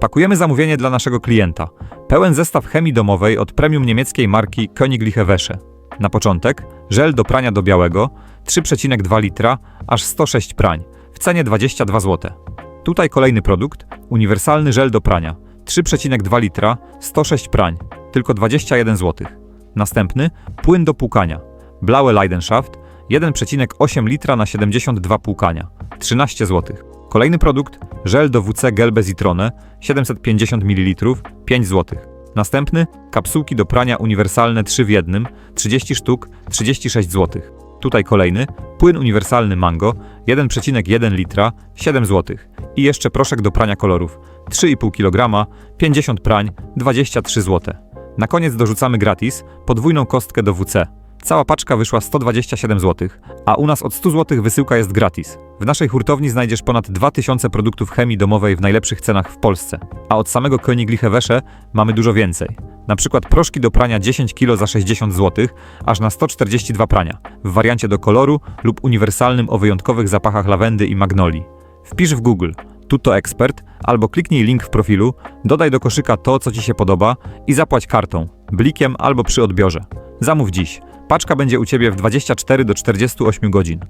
Pakujemy zamówienie dla naszego klienta. Pełen zestaw chemii domowej od premium niemieckiej marki Königliche Wäsche. Na początek żel do prania do białego 3,2 litra, aż 106 prań, w cenie 22 zł. Tutaj kolejny produkt, uniwersalny żel do prania 3,2 litra, 106 prań, tylko 21 zł. Następny płyn do płukania, Blaue Leidenschaft 1,8 litra na 72 płukania, 13 zł. Kolejny produkt, żel do WC Gelbe Zitrone 750 ml, 5 zł. Następny, kapsułki do prania uniwersalne 3 w 1, 30 sztuk, 36 zł. Tutaj kolejny, płyn uniwersalny Mango 1,1 litra, 7 zł. I jeszcze proszek do prania kolorów 3,5 kg, 50 prań, 23 zł. Na koniec dorzucamy gratis podwójną kostkę do WC. Cała paczka wyszła 127 zł, a u nas od 100 zł wysyłka jest gratis. W naszej hurtowni znajdziesz ponad 2000 produktów chemii domowej w najlepszych cenach w Polsce. A od samego Königliche Wäsche mamy dużo więcej. Na przykład proszki do prania 10 kg za 60 zł, aż na 142 prania, w wariancie do koloru lub uniwersalnym o wyjątkowych zapachach lawendy i magnolii. Wpisz w Google Tutto Expert albo kliknij link w profilu, dodaj do koszyka to, co Ci się podoba i zapłać kartą, blikiem albo przy odbiorze. Zamów dziś. Paczka będzie u Ciebie w 24 do 48 godzin.